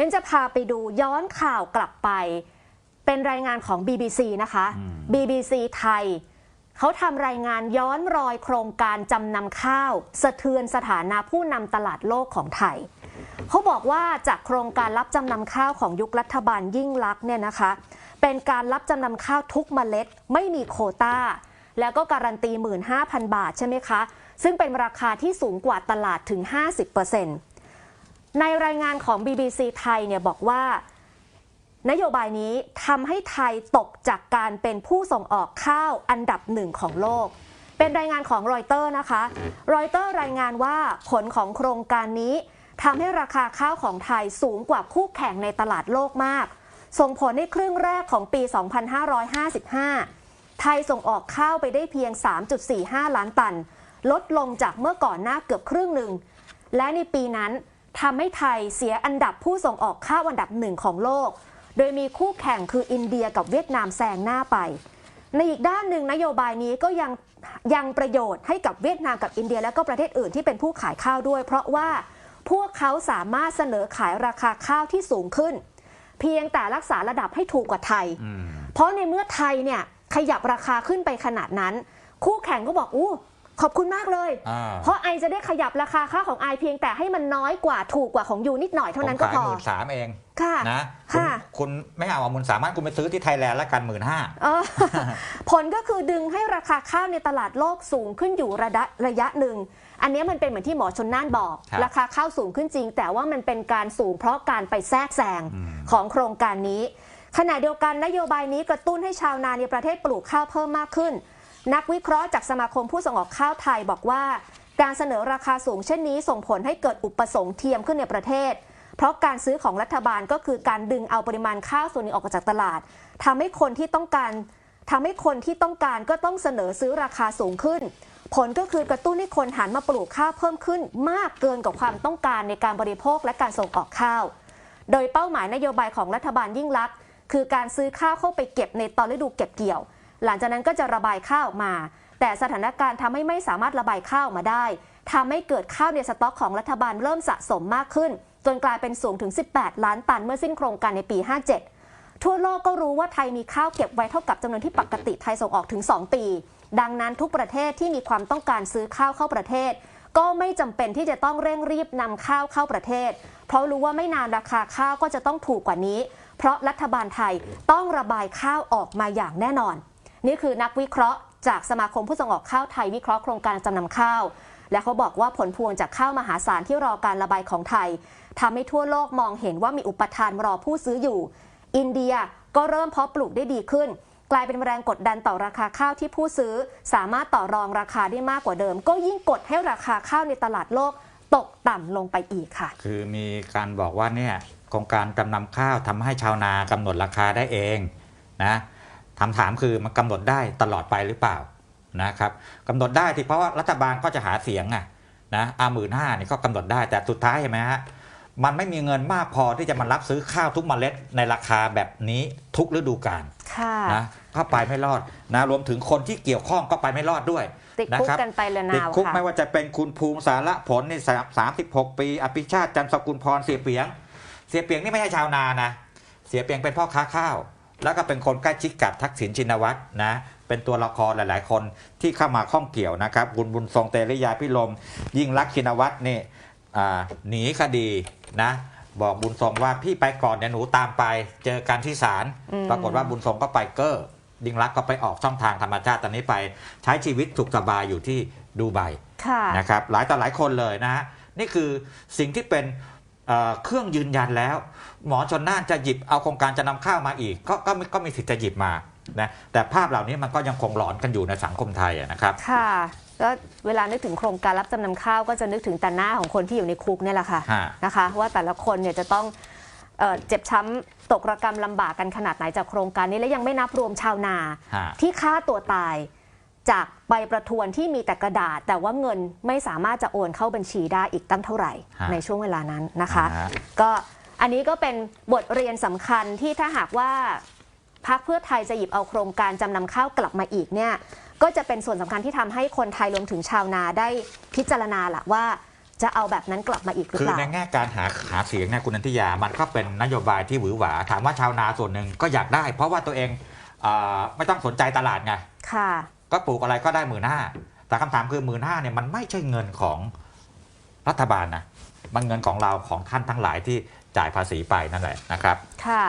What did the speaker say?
งั้นจะพาไปดูย้อนข่าวกลับไป เป็นรายงานของ BBC นะคะอืม BBC ไทยเขาทำรายงานย้อนรอยโครงการจำนำข้าว สะเทือนสถานะผู้นำตลาดโลกของไทย เขาบอกว่าจากโครงการรับจำนำข้าวของยุครัฐบาลยิ่งลักษณ์เนี่ยนะคะ เป็นการรับจำนำข้าวทุกเมล็ด ไม่มีโควตาแล้วก็การันตี 15,000 บาทใช่ไหมคะ ซึ่งเป็นราคาที่สูงกว่าตลาดถึง 50% ในรายงานของ BBC ไทยเนี่ยบอกว่า นโยบายนี้ทำให้ไทยตกจากการเป็นผู้ส่งออกข้าวอันดับหนึ่งของโลก เป็นรายงานของรอยเตอร์นะคะ รอยเตอร์รายงานว่าผลของโครงการนี้ทำให้ราคาข้าวของไทยสูงกว่าคู่แข่งในตลาดโลกมาก ส่งผลในครึ่งแรกของปี 2555 ไทยส่งออกข้าวไปได้เพียง 3.45 ล้านตัน ลดลงจากเมื่อก่อนหน้าเกือบครึ่งหนึ่ง และในปีนั้น ทำให้ไทยเสียอันดับผู้ส่งออกข้าวอันดับหนึ่งของโลก โดยมีคู่แข่งคืออินเดียกับเวียดนามแซงหน้าไป ในอีกด้านหนึ่งนโยบายนี้ก็ยังยังประโยชน์ให้กับเวียดนามกับอินเดียและก็ประเทศอื่นที่เป็นผู้ขายข้าวด้วย เพราะว่าพวกเขาสามารถเสนอขายราคาข้าวที่สูงขึ้น เพียงแต่รักษาระดับให้ถูกกว่าไทยอืมเพราะในเมื่อไทยเนี่ยขยับราคาขึ้นไปขนาดนั้น คู่แข่งก็บอกอู้ ขอบคุณมากเลย อ่า เพราะไอจะได้ขยับราคาข้าวของไอเพียงแต่ให้มันน้อยกว่าถูกกว่าของยูนิดหน่อยเท่านั้นก็ผมพขายอหมื่นสามเองค่ะ นะคุณค่ะ คุณไม่เอาหมื่นสามารถคุณไปซื้อที่ไทยแลนด์ละกันหมื่นห้า เออ ผลก็คือดึงให้ราคาข้าวในตลาดโลกสูงขึ้นอยู่ระดับระยะหนึ่ง อันนี้มันเป็นเหมือนที่หมอชนน่านบอก ครับ ราคาข้าวสูงขึ้นจริง แต่ว่ามันเป็นการสูงเพราะการไปแทรกแซงอืมของโครงการนี้ ขณะเดียวกันนโยบายนี้กระตุ้นให้ชาวนาในประเทศปลูกข้าวเพิ่มมากขึ้น นักวิเคราะห์จากสมาคมผู้ส่งออกข้าวไทยบอกว่า การเสนอราคาสูงเช่นนี้ส่งผลให้เกิดอุปสงค์เทียมขึ้นในประเทศ เพราะการซื้อของรัฐบาลก็คือการดึงเอาปริมาณข้าวส่วนนี้ออกจากตลาดทำให้คนที่ต้องการทำให้คนที่ต้องการก็ต้องเสนอซื้อราคาสูงขึ้น ผลก็คือกระตุ้นให้คนหันมาปลูกข้าวเพิ่มขึ้น มากเกินกว่าความต้องการในการบริโภคและการส่งออกข้าว โดยเป้าหมายนโยบายของรัฐบาลยิ่งลักษณ์คือการซื้อข้าวเข้าไปเก็บในตอนฤดูเก็บเกี่ยว หลังจากนั้นก็จะระบายข้าวออกมา แต่สถานการณ์ทำให้ไม่สามารถระบายข้าวออกมาได้ทำให้เกิดข้าวในสต็อกของรัฐบาลเริ่มสะสมมากขึ้น จนกลายเป็นสูงถึง 18 ล้านตันเมื่อสิ้นโครงการในปี 57 ทั่วโลกก็รู้ว่าไทยมีข้าวเก็บไว้เท่ากับจำนวนที่ปกติไทยส่งออกถึง 2 ปี ดังนั้นทุกประเทศที่มีความต้องการซื้อข้าวเข้าประเทศก็ไม่จำเป็นที่จะต้องเร่งรีบนำข้าวเข้าประเทศ เพราะรู้ว่าไม่นานราคาข้าวก็จะต้องถูกกว่านี้ เพราะรัฐบาลไทยต้องระบายข้าวออกมาอย่างแน่นอน นี่คือนักวิเคราะห์จากสมาคมผู้ส่งออกข้าวไทยวิเคราะห์โครงการจำนำข้าว และเขาบอกว่าผลพวงจากข้าวมหาศาลที่รอการระบายของไทยทำให้ทั่วโลกมองเห็นว่ามีอุปทานรอผู้ซื้ออยู่ อินเดียก็เริ่มเพาะปลูกได้ดีขึ้น กลายเป็นแรงกดดันต่อราคาข้าวที่ผู้ซื้อ สามารถต่อรองราคาได้มากกว่าเดิม ก็ยิ่งกดให้ราคาข้าวในตลาดโลกตกต่ำลงไปอีกค่ะ คือมีการบอกว่าเนี่ยโครงการจำนำข้าวทำให้ชาวนากำหนดราคาได้เองนะ คำถามคือมันกำหนดได้ตลอดไปหรือเปล่านะครับกำหนดได้ที่เพราะว่ารัฐบาลก็จะหาเสียงอะนะอาหมื่นห้านี่ก็กำหนดได้แต่สุดท้ายเห็นไหมฮะมันไม่มีเงินมากพอที่จะมารับซื้อข้าวทุกเมล็ดในราคาแบบนี้ทุกฤดูกาลค่ะนะก็ไปไม่รอดนะรวมถึงคนที่เกี่ยวข้องก็ไปไม่รอดด้วยติดนะคุกครับกันไปเลยติดนาวคุกค่ะไม่ว่าจะเป็นคุณภูมิสาระผลในสามสิบหกปี อภิชาติจันทร์สกุลพรเสียเปียง เสียเปียงนี่ไม่ใช่ชาวนานะเสียเปียงเป็นพ่อค้าข้าว แล้วก็เป็นคนใกล้ชิดกับทักษิณชินวัตรนะเป็นตัวละครหลาย ๆ คนที่เข้ามาข้องเกี่ยวนะครับบุญบุญทรงเตริยาพิลม ยิ่งรักษณ์ชินวัตรนี่อ่าหนีคดีนะบอกบุญทรงว่าพี่ไปก่อนเดี๋ยวหนูตามไป เจอกันที่ศาลอืมปรากฏว่าบุญทรงก็ไปเกอร์ยิ่งรักษณ์ก็ไปออกช่องทางธรรมชาติตอนนี้ไป ใช้ชีวิตสุขสบายอยู่ที่ดูไบค่ะนะครับหลายต่อหลายคนเลยนะฮะนี่คือสิ่งที่เป็น เอ่อเครื่องยืนยันแล้ว หมอชนน่านจะหยิบเอาโครงการจะนำข้าวมาอีก ก็ก็ก็มีสิทธิ์จะหยิบมานะแต่ภาพเหล่านี้มันก็ยังคงหลอนกันอยู่ในสังคมไทยอะนะครับค่ะก็เวลานึกถึงโครงการรับจำนำข้าวก็จะนึกถึงแต่หน้าของคนที่อยู่ในคุกเนี่ยแหละค่ะฮะนะคะว่าแต่ละคนเนี่ยจะต้องเอ่อเจ็บช้ำตกระกรรมลำบากกันขนาดไหนจากโครงการนี้และยังไม่นับรวมชาวนาฮะที่ฆ่าตัวตาย จากใบประทวนที่มีแต่กระดาษ แต่ว่าเงินไม่สามารถจะโอนเข้าบัญชีได้อีกตั้งเท่าไหร่ ฮะในช่วงเวลานั้นนะคะฮะ ก็อันนี้ก็เป็นบทเรียนสำคัญที่ถ้าหากว่าพรรคเพื่อไทยจะหยิบเอาโครงการจำนำข้าวกลับมาอีกเนี่ยก็จะเป็นส่วนสำคัญที่ทำให้คนไทยรวมถึงชาวนาได้พิจารณาละว่าจะเอาแบบนั้นกลับมาอีกหรือคือเปล่า ในแง่การหาหาเสียงเนี่ยคุณนันทิยา มันก็เป็นนโยบายที่หวือหวา ถามว่าชาวนาส่วนหนึ่งก็อยากได้ เพราะว่าตัวเองเออไม่ต้องสนใจตลาดไง ค่ะ ก็ปลูกอะไรก็ได้หมื่นห้าแต่คำถามคือหมื่นห้าเนี่ยมันไม่ใช่เงินของรัฐบาลนะมันเงินของเราของท่านทั้งหลายที่จ่ายภาษีไปนั่นแหละนะครับ ค่ะ